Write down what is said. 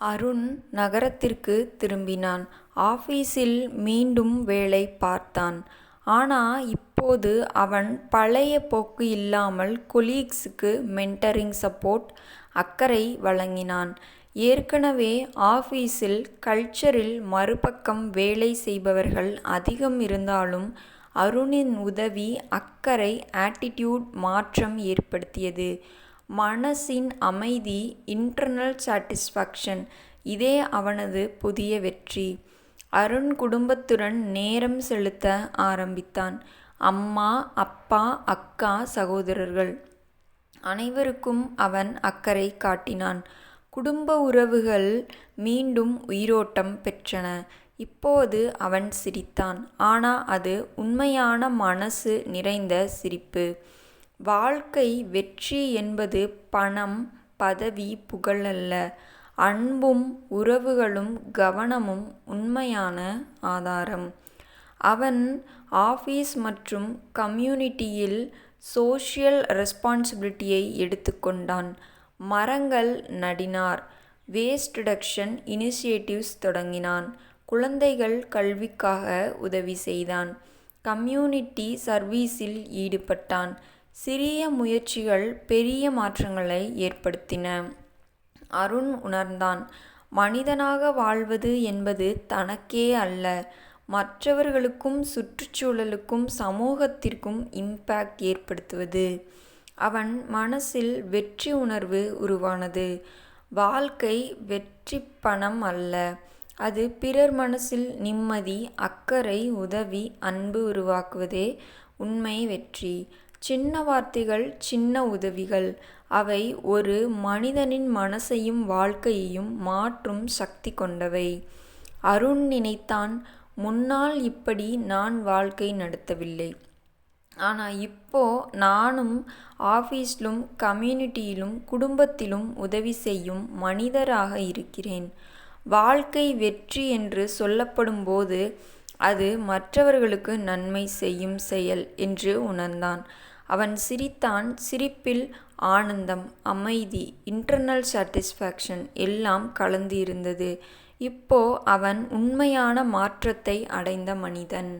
அருண் நகரத்திற்கு திரும்பினான். ஆபீஸில் மீண்டும் வேலை பார்த்தான். ஆனா இப்போது அவன் பழைய போக்கு இல்லாமல் கொலீக்ஸுக்கு மென்டரிங் சப்போர்ட், அக்கறை வழங்கினான். ஏற்கனவே ஆபீஸில் கல்ச்சரில் மறுபக்கம் வேலை செய்பவர்கள் அதிகம் இருந்தாலும் அருணின் உதவி அக்கறை ஆட்டிடியூட் மாற்றம் ஏற்படுத்தியது. மனசின் அமைதி இன்டர்னல் சாட்டிஸ்ஃபேக்ஷன் இதே அவனது புதிய வெற்றி. அருண் குடும்பத்துடன் நேரம் செலுத்த ஆரம்பித்தான். அம்மா அப்பா அக்கா சகோதரர்கள் அனைவருக்கும் அவன் அக்கறை காட்டினான். குடும்ப உறவுகள் மீண்டும் உயிரோட்டம் பெற்றன. இப்போது அவன் சிரித்தான். ஆனா அது உண்மையான மனசு நிறைந்த சிரிப்பு. வாழ்க்கை வெற்றி என்பது பணம் பதவி புகழ் அல்ல. அன்பும் உறவுகளும் கவனமும் உண்மையான ஆதாரம். அவன் ஆஃபீஸ் மற்றும் கம்யூனிட்டியில் சோஷியல் ரெஸ்பான்சிபிலிட்டியை எடுத்துக்கொண்டான் மரங்கள் நடினார். வேஸ்ட் ரிடக்ஷன் இனிஷியேட்டிவ்ஸ் தொடங்கினான். குழந்தைகள் கல்விக்காக உதவி செய்தான். கம்யூனிட்டி சர்வீஸில் ஈடுபட்டான். சிறிய முயற்சிகள் பெரிய மாற்றங்களை ஏற்படுத்தின. அருண் உணர்ந்தான் மனிதனாக வாழ்வது என்பது தனக்கே அல்ல மற்றவர்களுக்கும் சுற்றுச்சூழலுக்கும் சமூகத்திற்கும் இம்பாக்ட் ஏற்படுத்துவது. அவன் மனசில் வெற்றி உணர்வு உருவானது. வாழ்க்கை வெற்றி பணம் அல்ல. அது பிறர் மனசில் நிம்மதி அக்கறை உதவி அன்பு உருவாக்குவதே உண்மை வெற்றி. சின்ன வார்த்தைகள் சின்ன உதவிகள். அவை ஒரு மனிதனின் மனசையும் வாழ்க்கையையும் மாற்றும் சக்தி கொண்டவை. அருண் நினைத்தான் முன்னால் இப்படி நான் வாழ்க்கை நடத்தவில்லை. ஆனால் இப்போ நானும் ஆஃபீஸ்லும் கம்யூனிட்டியிலும் குடும்பத்திலும் உதவி செய்யும் மனிதராக இருக்கிறேன். வாழ்க்கை வெற்றி என்று சொல்லப்படும் போது அது மற்றவர்களுக்கு நன்மை செய்யும் செயல் என்று உணர்ந்தான். அவன் சிரித்தான் சிரிப்பில் ஆனந்தம் அமைதி இன்டர்னல் சாட்டிஸ்ஃபேக்ஷன் எல்லாம் கலந்து இருந்தது. இப்போ அவன் உண்மையான மாற்றத்தை அடைந்த மனிதன்.